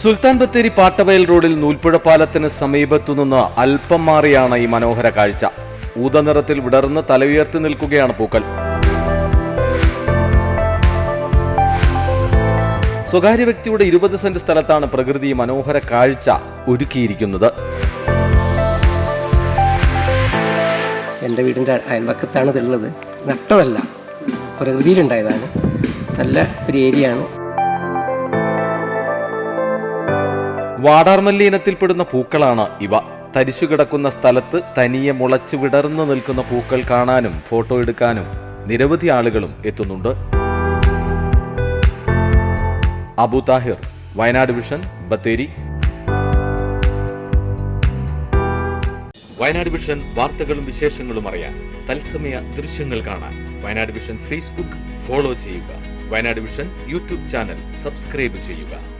സുൽത്താൻ ബത്തേരി പാട്ടവയൽ റോഡിൽ നൂൽപ്പുഴ പാലത്തിന് സമീപത്തുനിന്ന് അല്പം മാറിയാണ് ഈ മനോഹര കാഴ്ച. ഊതനിറത്തിൽ വിടർന്ന് തലയുയർത്തി നിൽക്കുകയാണ് പൂക്കൾ. സ്വകാര്യ വ്യക്തിയുടെ ഇരുപത് സെന്റ് സ്ഥലത്താണ് പ്രകൃതി മനോഹര കാഴ്ച ഒരുക്കിയിരിക്കുന്നത്. എന്റെ വീടിന്റെ അയൽവക്കത്താണ് ഇതുള്ളത് നട്ടതല്ല. പ്രകൃതിയിലുണ്ടായതാണ്. നല്ല ഒരു ഏരിയ വാടാർമല്ലി ഇനത്തിൽപ്പെടുന്ന പൂക്കളാണ് ഇവ. തരിശു കിടക്കുന്ന സ്ഥലത്ത് തനിയെ മുളച്ച് വിടർന്നു നിൽക്കുന്ന പൂക്കൾ കാണാനും ഫോട്ടോ എടുക്കാനും നിരവധി ആളുകളും എത്തുന്നുണ്ട്. അബു താഹിർ വയനാട് വിഷൻ ബത്തേരി. വയനാട് വിഷൻ വാർത്തകളും വിശേഷങ്ങളും അറിയാൻ തത്സമയ ദൃശ്യങ്ങൾ കാണാൻ വയനാട് വിഷൻ ഫേസ്ബുക്ക് ഫോളോ ചെയ്യുക. Wayanad vision YouTube channel subscribe ചെയ്യുക.